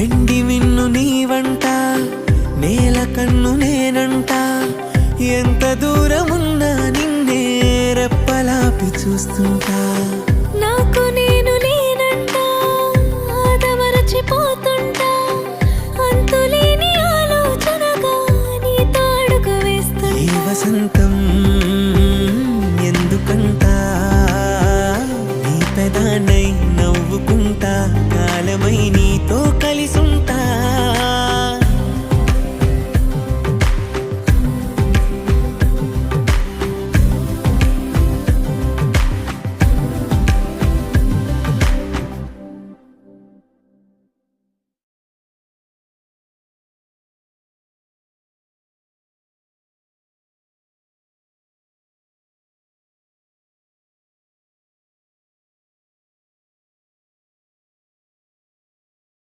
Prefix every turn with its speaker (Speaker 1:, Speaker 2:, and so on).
Speaker 1: వెండి మిన్ను నీవంట నేల కన్ను నేనంట. ఎంత దూరమున్నా నిన్నే రెప్పలాపి చూస్తుంటా.
Speaker 2: నాకు నేను నేనంట ఆదమరచిపోతుంటా అంతులేని ఆలోచనగా నీ తాడుకు
Speaker 1: ఈ వసంతం ఎందుకంట? నీ పెదానై